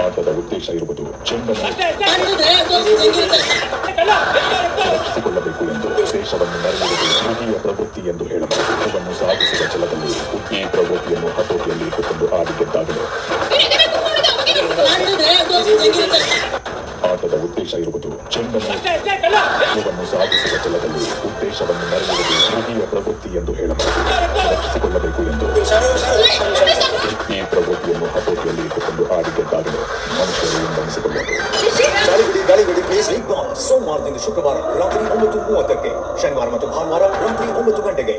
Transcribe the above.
ಆಟದ ಉದ್ದೇಶ ಇರುವುದು ರಕ್ಷಿಸಿಕೊಳ್ಳಬೇಕು ಎಂದು ದೇಶವನ್ನು ಪ್ರವೃತ್ತಿ ಎಂದು ಹೇಳಬಹುದು ಇವನ್ನು ಸಾಧಿಸುವ ಛಲದಲ್ಲಿ ಈ ಪ್ರವೃತ್ತಿಯನ್ನು ಹತೋಟಿಯಲ್ಲಿ ಇಟ್ಟುಕೊಂಡು ಆಡಿ ಹೋರಾಟದ ಉದ್ದೇಶ ಇರುವುದು ಚೆಂಡನ್ನು ಸಾಧಿಸುವ ಜಲದಲ್ಲಿ ಉದ್ದೇಶವನ್ನು ಮರೆಯುವುದು ಹೃದಯ ಪ್ರವೃತ್ತಿ ಎಂದು ಹೇಳಬಹುದು. ರಕ್ಷಿಸಿಕೊಳ್ಳಬೇಕು ಎಂದು ಈ ಪ್ರವೃತ್ತಿಯನ್ನು ಹತೋಟಿಯಲ್ಲಿ ಇಟ್ಟುಕೊಂಡು ಆಡಿಗೆದ್ದಾಗಲು ಮನುಷ್ಯರು ಸೋಮವಾರದಿಂದ ಶುಕ್ರವಾರ ರಾತ್ರಿ ಒಂಬತ್ತು ಮೂವತ್ತಕ್ಕೆ, ಶನಿವಾರ ಮತ್ತು ಭಾನುವಾರ ರಾತ್ರಿ ಒಂಬತ್ತು ಗಂಟೆಗೆ.